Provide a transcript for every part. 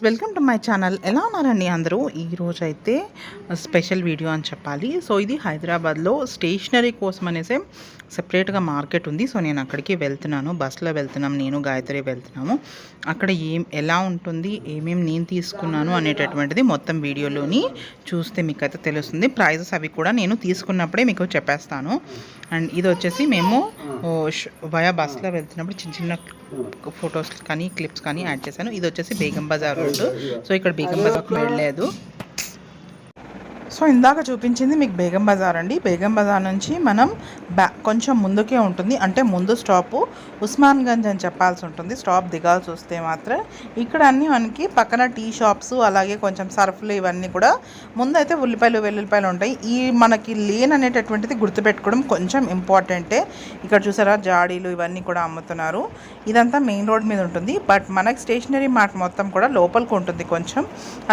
Friends welcome to my channel. ఎలా ఉన్నారండి అందరూ? ఈరోజు అయితే స్పెషల్ వీడియో అని చెప్పాలి. సో ఇది హైదరాబాద్లో స్టేషనరీ కోసం అనేసి సెపరేట్గా మార్కెట్ ఉంది. సో నేను అక్కడికి వెళ్తున్నాను. బస్సులో వెళ్తున్నాం. నేను గాయత్రి వెళ్తున్నాము. అక్కడ ఏం ఎలా ఉంటుంది ఏమేమి నేను తీసుకున్నాను అనేటటువంటిది మొత్తం వీడియోలోని చూస్తే మీకు అయితే తెలుస్తుంది. ప్రైజెస్ అవి కూడా నేను తీసుకున్నప్పుడే మీకు చెప్పేస్తాను. అండ్ ఇది వచ్చేసి మేము వయా బస్సులో వెళ్తున్నప్పుడు చిన్న చిన్న ఫొటోస్ కానీ క్లిప్స్ కానీ యాడ్ చేశాను. ఇది వచ్చేసి బేగం బజార్ రోడ్డు సో ఇక్కడ బేగం బజార్కి వెళ్ళలేదు సో ఇందాక చూపించింది మీకు బేగం బజార్ అండి. బేగం బజార్ నుంచి మనం బ్యా కొంచెం ముందుకే ఉంటుంది. అంటే ముందు స్టాపు ఉస్మాన్ గంజ్ అని చెప్పాల్సి ఉంటుంది. స్టాప్ దిగాల్సి వస్తే మాత్రం ఇక్కడ అన్నీ మనకి పక్కన టీ షాప్స్ అలాగే కొంచెం సర్ఫ్లు ఇవన్నీ కూడా ముందైతే ఉల్లిపాయలు వెల్లుల్లిపాయలు ఉంటాయి. ఈ మనకి లేన్ అనేటటువంటిది గుర్తుపెట్టుకోవడం కొంచెం ఇంపార్టెంటే. ఇక్కడ చూసారా జాడీలు ఇవన్నీ కూడా అమ్ముతున్నారు. ఇదంతా మెయిన్ రోడ్ మీద ఉంటుంది. బట్ మనకి స్టేషనరీ మార్ట్ మొత్తం కూడా లోపలికి ఉంటుంది కొంచెం.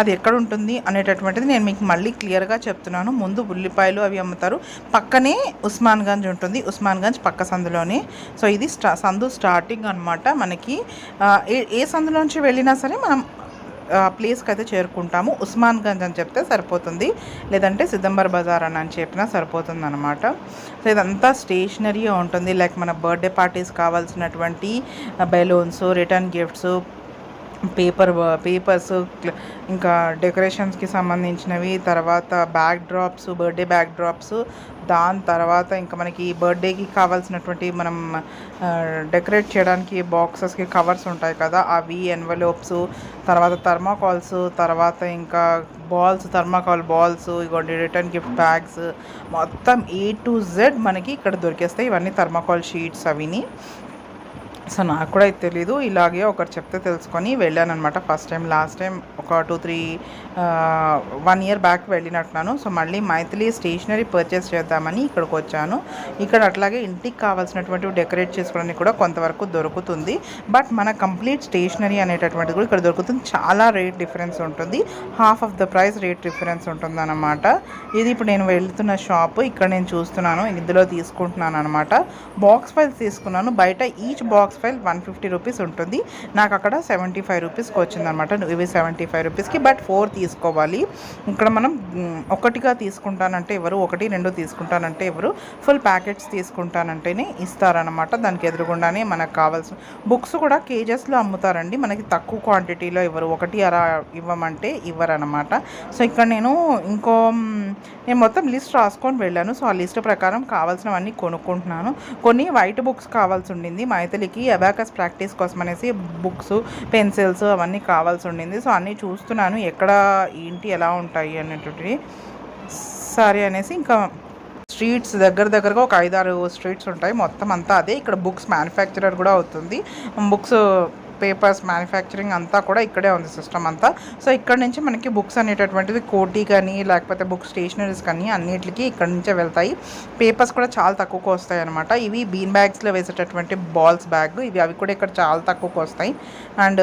అది ఎక్కడ ఉంటుంది అనేటటువంటిది నేను మీకు మళ్ళీ క్లియర్గా చెప్తున్నాను. ముందు ఉల్లిపాయలు అవి అమ్ముతారు. పక్కనే ఉస్మాన్ గంజ్ ఉంటుంది. ఉస్మాన్ ఉస్మాన్గంజ్ పక్క సందులోనే. సో ఇది స్టా సందు స్టార్టింగ్ అనమాట మనకి. ఏ ఏ సందులోంచి వెళ్ళినా సరే మనం ప్లేస్కి అయితే చేరుకుంటాము. ఉస్మాన్గంజ్ అని చెప్తే సరిపోతుంది. లేదంటే సిదంబర్ బజార్ అని అని చెప్పినా సరిపోతుంది అనమాట సో ఇదంతా స్టేషనరీ ఉంటుంది. లైక్ మన బర్త్డే పార్టీస్ కావాల్సినటువంటి balloons return gifts paper papers ఇంకా డెకరేషన్స్కి సంబంధించినవి తర్వాత backdrops birthday backdrops దాని తర్వాత ఇంకా మనకి బర్త్డేకి కావాల్సినటువంటి మనం డెకరేట్ చేయడానికి బాక్సెస్కి కవర్స్ ఉంటాయి కదా అవి ఎన్వలోప్స్ తర్వాత థర్మాకాల్స్ తర్వాత ఇంకా బాల్స్ థర్మాకాల్ బాల్స్ ఇగోండి రిటర్న్ గిఫ్ట్ బ్యాగ్స్ మొత్తం ఏ టు జెడ్ మనకి ఇక్కడ దొరికేస్తాయి. ఇవన్నీ థర్మాకాల్ షీట్స్ అవిని. సో నాకు కూడా ఇది తెలీదు. ఇలాగే ఒకరు చెప్తే తెలుసుకొని వెళ్ళాను ఫస్ట్ టైం లాస్ట్ టైం ఒక two three one year back వెళ్ళినట్టున్నాను. So మళ్ళీ మైథిలి స్టేషనరీ పర్చేస్ చేద్దామని ఇక్కడికి వచ్చాను. ఇక్కడ అట్లాగే ఇంటికి కావాల్సినటువంటి డెకరేట్ చేసుకోవడానికి కూడా కొంతవరకు దొరుకుతుంది. బట్ మన కంప్లీట్ స్టేషనరీ అనేటటువంటిది కూడా ఇక్కడ దొరుకుతుంది. చాలా రేట్ డిఫరెన్స్ ఉంటుంది. Half of the price rate difference ఉంటుంది అనమాట ఇది ఇప్పుడు నేను వెళ్తున్న షాప్. ఇక్కడ నేను చూస్తున్నాను. ఇందులో తీసుకుంటున్నాను అనమాట బాక్స్ ఫైల్స్ తీసుకున్నాను. బయట each box file one fifty rupees ఉంటుంది. నాకు అక్కడ సెవెంటీ ఫైవ్ రూపీస్కి వచ్చిందనమాట ఇవి సెవెంటీ ఫైవ్ రూపీస్కి బట్ ఫోర్ తీసుకోవాలి. ఇక్కడ మనం ఒకటిగా తీసుకుంటానంటే ఎవరు ఒకటి రెండు తీసుకుంటానంటే ఎవరు ఫుల్ ప్యాకెట్స్ తీసుకుంటానంటేనే ఇస్తారనమాట దానికి ఎదురుగుండానే మనకు కావాల్సిన బుక్స్ కూడా కేజెస్లో అమ్ముతారండి. మనకి తక్కువ క్వాంటిటీలో ఇవ్వరు ఒకటి అలా ఇవ్వమంటే ఇవ్వరనమాట సో ఇక్కడ నేను ఇంకో నేను మొత్తం లిస్ట్ రాసుకొని వెళ్ళాను. సో ఆ లిస్ట్ ప్రకారం కావాల్సినవన్నీ కొనుక్కుంటున్నాను. కొన్ని వైట్ బుక్స్ కావాల్సి ఉండింది. మైథిలికి అబాకస్ ప్రాక్టీస్ కోసం అనేసి బుక్స్ పెన్సిల్స్ అవన్నీ కావాల్సి ఉండింది. సో అన్నీ చూస్తున్నాను. ఎక్కడ ఏంటి ఎలా ఉంటాయి అనేటువంటివి. సరే అనేసి ఇంకా స్ట్రీట్స్ దగ్గర దగ్గరగా ఒక ఐదారు స్ట్రీట్స్ ఉంటాయి. మొత్తం అంతా అదే. ఇక్కడ బుక్స్ మ్యానుఫ్యాక్చరర్ కూడా అవుతుంది. బుక్స్ పేపర్స్ మ్యానుఫ్యాక్చరింగ్ అంతా కూడా ఇక్కడే ఉంది సిస్టమ్ అంతా. సో ఇక్కడ నుంచి మనకి బుక్స్ అనేటటువంటివి కోటి కానీ లేకపోతే బుక్ స్టేషనరీస్ కానీ అన్నిటికి ఇక్కడ నుంచే వెళ్తాయి. పేపర్స్ కూడా చాలా తక్కువకు వస్తాయి అనమాట ఇవి బీన్ బ్యాగ్స్లో వేసేటటువంటి బాల్స్ బ్యాగ్. ఇవి అవి కూడా ఇక్కడ చాలా తక్కువకు వస్తాయి. అండ్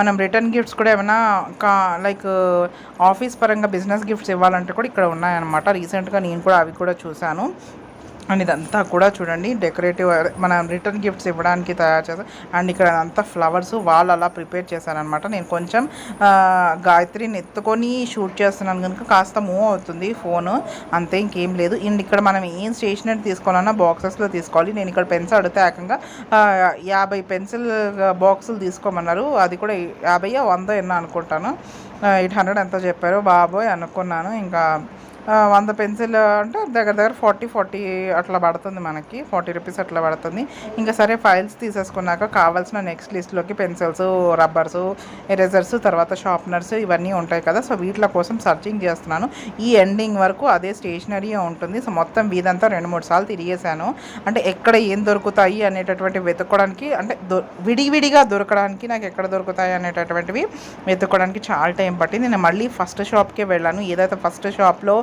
మనం రిటర్న్ గిఫ్ట్స్ కూడా ఏమైనా కా లైక్ ఆఫీస్ పరంగా బిజినెస్ గిఫ్ట్స్ ఇవ్వాలంటే కూడా ఇక్కడ ఉన్నాయన్నమాట. రీసెంట్గా నేను కూడా అవి కూడా చూశాను. అండ్ ఇదంతా కూడా చూడండి డెకరేటివ్ మనం రిటర్న్ గిఫ్ట్స్ ఇవ్వడానికి తయారు చేస్తాం అండ్ ఇక్కడ అంతా ఫ్లవర్స్ వాళ్ళు అలా ప్రిపేర్ చేశారనమాట నేను కొంచెం గాయత్రిని ఎత్తుకొని షూట్ చేస్తున్నాను కనుక కాస్త మూవ్ అవుతుంది ఫోన్ అంతే ఇంకేం లేదు. అండ్ ఇక్కడ మనం ఏం స్టేషనరీ తీసుకోవాలన్నా బాక్సెస్లో తీసుకోవాలి. నేను ఇక్కడ పెన్స్ అడిగితే ఏకంగా యాభై పెన్సిల్ బాక్సులు తీసుకోమన్నారు. అది కూడా యాభై వంద ఎన్నో అనుకుంటాను. ఎయిట్ హండ్రెడ్ ఎంత చెప్పారు. బాబోయ్ అనుకున్నాను. ఇంకా వంద పెన్సిల్ అంటే దగ్గర దగ్గర ఫార్టీ ఫార్టీ అట్లా పడుతుంది మనకి. ఫార్టీ రూపీస్ అట్లా పడుతుంది. ఇంకా సరే ఫైల్స్ తీసేసుకున్నాక కావాల్సిన నెక్స్ట్ లిస్ట్లోకి పెన్సిల్స్ రబ్బర్స్ ఎరేజర్స్ తర్వాత షార్ప్నర్స్ ఇవన్నీ ఉంటాయి కదా. సో వీటిల కోసం సర్చింగ్ చేస్తున్నాను. ఈ ఎండింగ్ వరకు అదే స్టేషనరీ ఉంటుంది. సో మొత్తం వీధంతా రెండు మూడు సార్లు తిరిగేశాను. అంటే ఎక్కడ ఏం దొరుకుతాయి అనేటటువంటి వెతుక్కోవడానికి అంటే దొ విడివిడిగా దొరకడానికి నాకు ఎక్కడ దొరుకుతాయి అనేటటువంటివి వెతుక్కోవడానికి చాలా టైం పట్టింది. నేను మళ్ళీ ఫస్ట్ షాప్కే వెళ్ళాను. ఏదైతే ఫస్ట్ షాప్లో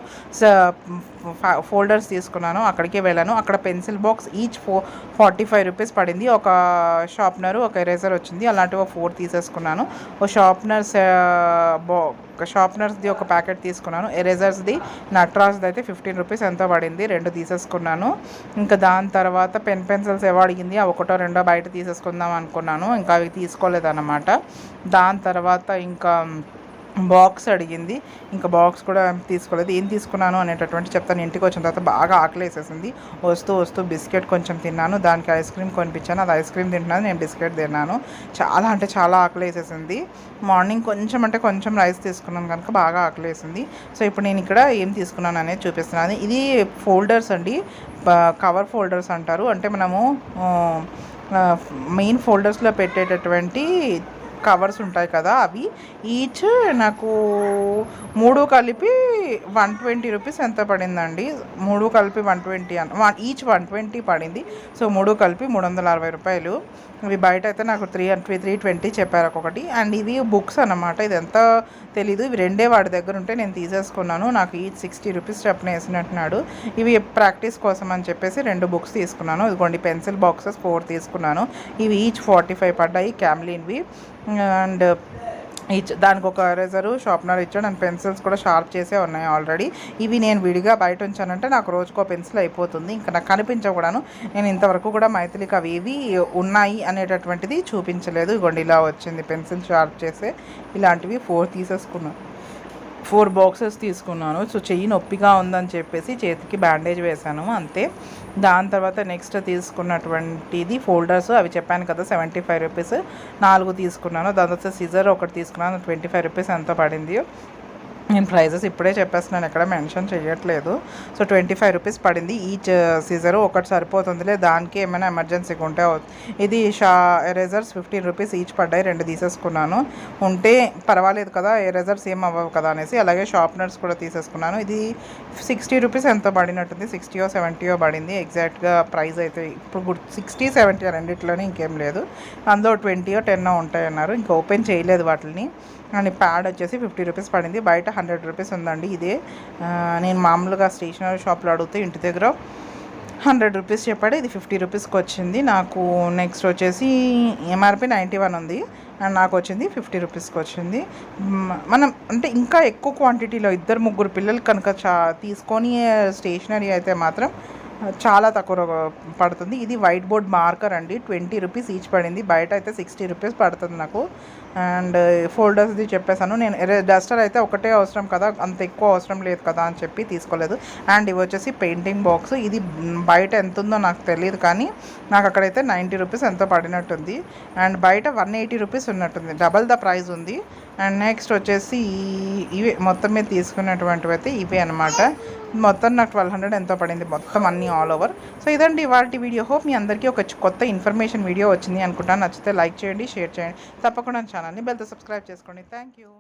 ఫోల్డర్స్ తీసుకున్నాను అక్కడికే వెళ్ళాను. అక్కడ pencil box each four forty five rupees పడింది. ఒక షార్ప్నర్ ఒక ఎరేజర్ వచ్చింది. అలాంటివి ఫోర్ తీసేసుకున్నాను. ఓ షార్ప్నర్స్ బా షార్ప్నర్స్ది ఒక ప్యాకెట్ తీసుకున్నాను. ఎరేజర్స్ది నట్రాజ్ది అయితే ఫిఫ్టీన్ రూపీస్ ఎంతో పడింది. రెండు తీసేసుకున్నాను. ఇంకా దాని తర్వాత పెన్ పెన్సిల్స్ ఏవో అడిగింది అవి ఒకటో రెండో బయట తీసేసుకుందాం అనుకున్నాను. ఇంకా అవి తీసుకోలేదన్నమాట. దాని తర్వాత ఇంకా బాక్స్ అడిగింది. ఇంకా బాక్స్ కూడా తీసుకోలేదు. ఏం తీసుకున్నాను అనేటటువంటి చెప్తాను. ఇంటికి వచ్చిన తర్వాత బాగా ఆకలి వేసేసింది వస్తూ వస్తూ బిస్కెట్ కొంచెం తిన్నాను. దానికి ఐస్ క్రీమ్ కొనిపించాను. అది ఐస్ క్రీమ్ తింటున్నాను. నేను బిస్కెట్ తిన్నాను. చాలా అంటే చాలా ఆకలి వేసేసింది మార్నింగ్ కొంచెం అంటే కొంచెం రైస్ తీసుకున్నాను కనుక బాగా ఆకలి వేసింది సో ఇప్పుడు నేను ఇక్కడ ఏం తీసుకున్నాను అనేది చూపిస్తున్నాను. ఇది ఫోల్డర్స్ అండి. కవర్ ఫోల్డర్స్ అంటారు. అంటే మనము మెయిన్ ఫోల్డర్స్లో పెట్టేటటువంటి కవర్స్ ఉంటాయి కదా అవి. ఈచ్ నాకు మూడు కలిపి వన్ ట్వంటీ రూపీస్ ఎంత పడిందండి? మూడు కలిపి one twenty one each one twenty పడింది. సో మూడు కలిపి మూడు వందల అరవై రూపాయలు. ఇవి బయట అయితే నాకు త్రీ త్రీ త్రీ ట్వంటీ చెప్పారు ఒక్కొక్కటి. అండ్ ఇవి బుక్స్ అనమాట ఇది ఎంత తెలీదు. ఇవి రెండే వాడి దగ్గర ఉంటే నేను తీసేసుకున్నాను. నాకు ఈచ్ సిక్స్టీ రూపీస్ చెప్పిన వేసినట్టున్నాడు. ఇవి ప్రాక్టీస్ కోసం అని చెప్పేసి రెండు బుక్స్ తీసుకున్నాను. ఇదిగోండి పెన్సిల్ బాక్సెస్ ఫోర్ తీసుకున్నాను. ఇవి ఈచ్ ఫార్టీ ఫైవ్ పడ్డాయి క్యామ్లిన్వి అండ్ ఇచ్ దానికి ఒక ఎరేజరు షార్ప్నర్ ఇచ్చాడు. అండ్ పెన్సిల్స్ కూడా షార్ప్ చేసే ఉన్నాయి ఆల్రెడీ ఇవి నేను విడిగా బయట ఉంచానంటే నాకు రోజుకో పెన్సిల్ అయిపోతుంది. ఇంకా నాకు కనిపించకూడాను. నేను ఇంతవరకు కూడా మైథిలికి అవి ఇవి ఉన్నాయి అనేటటువంటిది చూపించలేదు. ఇగోండి ఇలా వచ్చింది పెన్సిల్ షార్ప్ చేసే. ఇలాంటివి ఫోర్ తీసేసుకున్నాను ఫోర్ బాక్సెస్ తీసుకున్నాను. సో చెయ్యి నొప్పిగా ఉందని చెప్పేసి చేతికి బ్యాండేజ్ వేశాను. అంతే. దాని తర్వాత నెక్స్ట్ తీసుకున్నటువంటిది ఫోల్డర్స్. అవి చెప్పాను కదా సెవెంటీ ఫైవ్ రూపీస్ నాలుగు తీసుకున్నాను. దాని తర్వాత సిజర్ ఒకటి తీసుకున్నాను. ట్వంటీ ఫైవ్ రూపీస్ ఎంత పడింది. నేను ప్రైజెస్ ఇప్పుడే చెప్పేస్తున్నాను ఎక్కడ మెన్షన్ చేయట్లేదు సో ట్వంటీ ఫైవ్ రూపీస్ పడింది. ఈచ్ uh, సీజర్ ఒకటి సరిపోతుందిలే దానికి ఏమైనా ఎమర్జెన్సీగా ఉంటే ఇది షా ఎరేజర్స్ ఫిఫ్టీన్ రూపీస్ ఈచ్ పడ్డాయి రెండు తీసేసుకున్నాను. ఉంటే పర్వాలేదు కదా ఎరేజర్స్ ఏం అవ్వవు కదా అనేసి అలాగే షార్ప్నర్స్ కూడా తీసేసుకున్నాను. ఇది సిక్స్టీ రూపీస్ ఎంత పడినట్టుంది సిక్స్టీయో సెవెంటీయో పడింది. ఎగ్జాక్ట్గా ప్రైస్ అయితే ఇప్పుడు గుడ్ సిక్స్టీ సెవెంటీ రెండిట్లోనే ఇంకేం లేదు. అందులో ట్వంటీయో టెన్నో ఉంటాయన్నారు. ఇంకా ఓపెన్ చేయలేదు వాటిని అండ్ ప్యాడ్ వచ్చేసి ఫిఫ్టీ రూపీస్ పడింది. బయట హండ్రెడ్ రూపీస్ ఉందండి ఇదే. నేను మామూలుగా స్టేషనరీ షాప్లో అడిగితే ఇంటి దగ్గర హండ్రెడ్ రూపీస్ చెప్పాడు. ఇది ఫిఫ్టీ రూపీస్కి వచ్చింది. నాకు నెక్స్ట్ వచ్చేసి ఎంఆర్పి నైంటీ వన్ ఉంది. అండ్ నాకు వచ్చింది ఫిఫ్టీ రూపీస్కి వచ్చింది. మనం అంటే ఇంకా ఎక్కువ క్వాంటిటీలో ఇద్దరు ముగ్గురు పిల్లలు కనుక చా తీసుకొని స్టేషనరీ అయితే మాత్రం చాలా తక్కువ పడుతుంది. ఇది వైట్ బోర్డ్ మార్కర్ అండి. ట్వంటీ రూపీస్ ఈచ్ పడింది. బయట అయితే సిక్స్టీ రూపీస్ పడుతుంది నాకు. అండ్ ఫోల్డర్స్ది చెప్పేశాను. నేను డస్టర్ అయితే ఒకటే అవసరం కదా. అంత ఎక్కువ అవసరం లేదు కదా అని చెప్పి తీసుకోలేదు. అండ్ ఇవి వచ్చేసి పెయింటింగ్ బాక్స్ ఇది బయట ఎంత ఉందో నాకు తెలియదు కానీ నాకు అక్కడైతే నైంటీ రూపీస్ ఎంతో పడినట్టుంది. అండ్ బయట వన్ ఎయిటీ రూపీస్ ఉన్నట్టుంది. డబల్ ద ప్రైస్ ఉంది. అండ్ నెక్స్ట్ వచ్చేసి ఇవి మొత్తం మీద తీసుకున్నటువంటివి అయితే ఇవే అనమాట మొత్తం నాకు ట్వెల్వ్ హండ్రెడ్ ఎంతో పడింది మొత్తం అన్నీ ఆల్ ఓవర్ సో ఇదండి వాటి వీడియో. హోప్ మీ అందరికీ ఒక కొత్త ఇన్ఫర్మేషన్ వీడియో వచ్చింది అనుకుంటాను. నచ్చితే లైక్ చేయండి షేర్ చేయండి. తప్పకుండా ఛానల్ని బెల్తో సబ్స్క్రైబ్ చేసుకోండి. Thank you